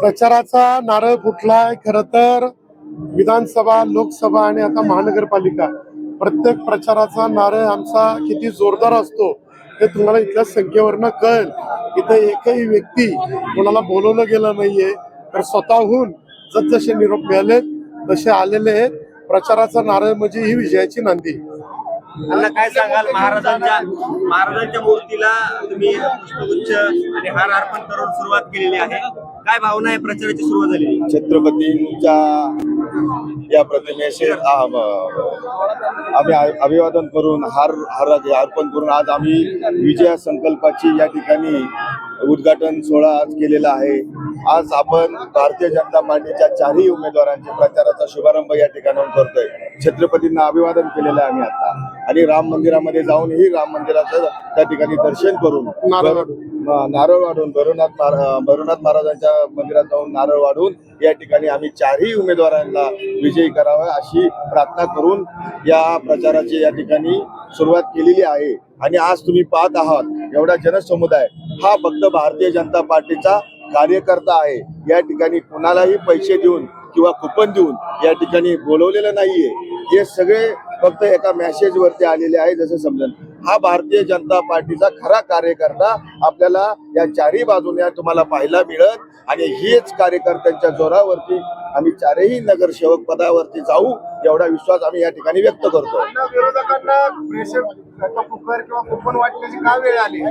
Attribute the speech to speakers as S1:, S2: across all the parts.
S1: प्रचाराचा नारळ फुटलाय खर तर विधानसभा लोकसभा आणि आता महानगरपालिका. प्रत्येक प्रचाराचा नारळ आमचा किती जोरदार असतो हे तुम्हाला इथल्या संख्येवरनं कळेल. इथे एकही व्यक्ती कोणाला बोलवलं गेलं नाहीये तर स्वतःहून जसजसे निरोप मिळाले तसे आलेले आहेत. प्रचाराचा नारळ म्हणजे ही विजयाची नांदी.
S2: अण्णा काय सांगाल? महाराजांच्या महाराजांच्या मूर्तीला तुम्ही पुष्पगुच्छ आणि हार अर्पण करून सुरुवात केलेली आहे. काय भावना आहे प्रचाराची सुरुवात झाली
S3: छत्रपतींच्या या म- आम्ही आ- अभिवादन करून हार हार अर्पण करून आज आम्ही विजया संकल्पाची या ठिकाणी उद्घाटन सोहळा आज केलेला आहे. आज आपण भारतीय जनता पार्टीच्या चारही उमेदवारांच्या प्रचाराचा शुभारंभ या ठिकाणाहून करतोय. छत्रपतींना अभिवादन केलेलं आहे आम्ही आता. आणि राम मंदिरामध्ये जाऊनही राम मंदिराचं त्या ठिकाणी दर्शन करून
S1: नारळ वाढून.
S3: महारा- भैरवनाथ महाराजांच्या मंदिरात जाऊन नारळ वाढून या ठिकाणी आम्ही चारही उमेदवारांना विजयी करावा अशी प्रार्थना करून या प्रचाराची या ठिकाणी सुरुवात केलेली आहे. आणि आज तुम्ही पाहत आहात एवढा जनसमुदाय हा फक्त भारतीय जनता पार्टीचा कार्यकर्ता आहे. या ठिकाणी कुणालाही पैसे देऊन किंवा कुपन देऊन या ठिकाणी बोलवलेलं नाहीये. हे सगळे फक्त एका मेसेज वरती आलेले आहे जसं समजन हा भारतीय जनता पार्टीचा खरा कार्यकर्ता आपल्याला या चारही बाजूने तुम्हाला पाहायला मिळत आणि हेच कार्यकर्त्यांच्या जोरावरती आम्ही चारही नगरसेवक पदावरती जाऊ एवढा विश्वास आम्ही या ठिकाणी व्यक्त करतो.
S4: विरोधकांना प्रेशर कुकर किंवा कुपन वाटण्याची का वेळ आली?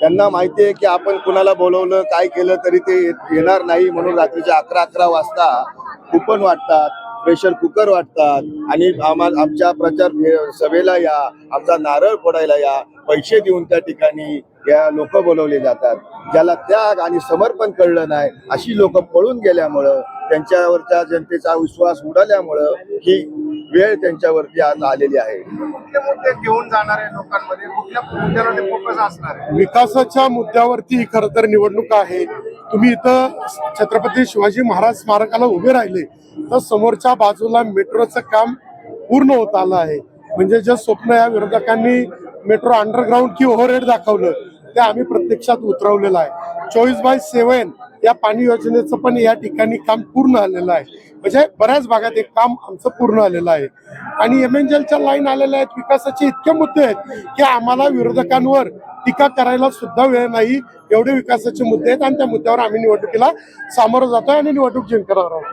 S3: त्यांना माहिती आहे की आपण कुणाला बोलवलं काय केलं तरी ते येणार नाही म्हणून रात्रीच्या अकरा अकरा वाजता कुपन वाटतात. प्रेशर कुकर वाटतात. आणि आम्हाला आमच्या प्रचार सभेला या आमचा नारळ फोडायला या पैसे देऊन त्या ठिकाणी या लोक बोलवले जातात. ज्याला त्याग आणि समर्पण कळलं नाही अशी लोक पळून गेल्यामुळं त्यांच्यावरच्या जनतेचा विश्वास उडाल्यामुळं ही वेळ त्यांच्यावरती आज आलेली आहे.
S4: कुठले मुद्दे घेऊन जाणार आहे लोकांमध्ये कुठल्या मुद्द्यावर फोकस असणार आहे?
S1: विकासाच्या मुद्द्यावरती खर तर निवडणूक आहे. तुम्ही इथं छत्रपती शिवाजी महाराज स्मारकाला उभे राहिले तर समोरच्या बाजूला मेट्रोचं काम पूर्ण होत आलं आहे. म्हणजे जे स्वप्न या विरोधकांनी मेट्रो अंडरग्राऊंड की ओव्हरहेड दाखवलं ते आम्ही प्रत्यक्षात उतरवलेलं आहे. चोवीस बाय सेव्हन या पाणी योजनेचं पण या ठिकाणी काम पूर्ण आलेलं आहे. म्हणजे बऱ्याच भागात एक काम आमचं पूर्ण आलेलं आहे. आणि एम एन च्या लाईन आलेल्या आहेत विकासाचे इतके मुद्दे आहेत की आम्हाला विरोधकांवर टीका करायला सुद्धा वेळ नाही. एवढे विकासाचे मुद्दे आहेत आणि त्या मुद्द्यावर आम्ही निवडणुकीला सामोरं जातोय आणि निवडणूक जिंकणार आहोत.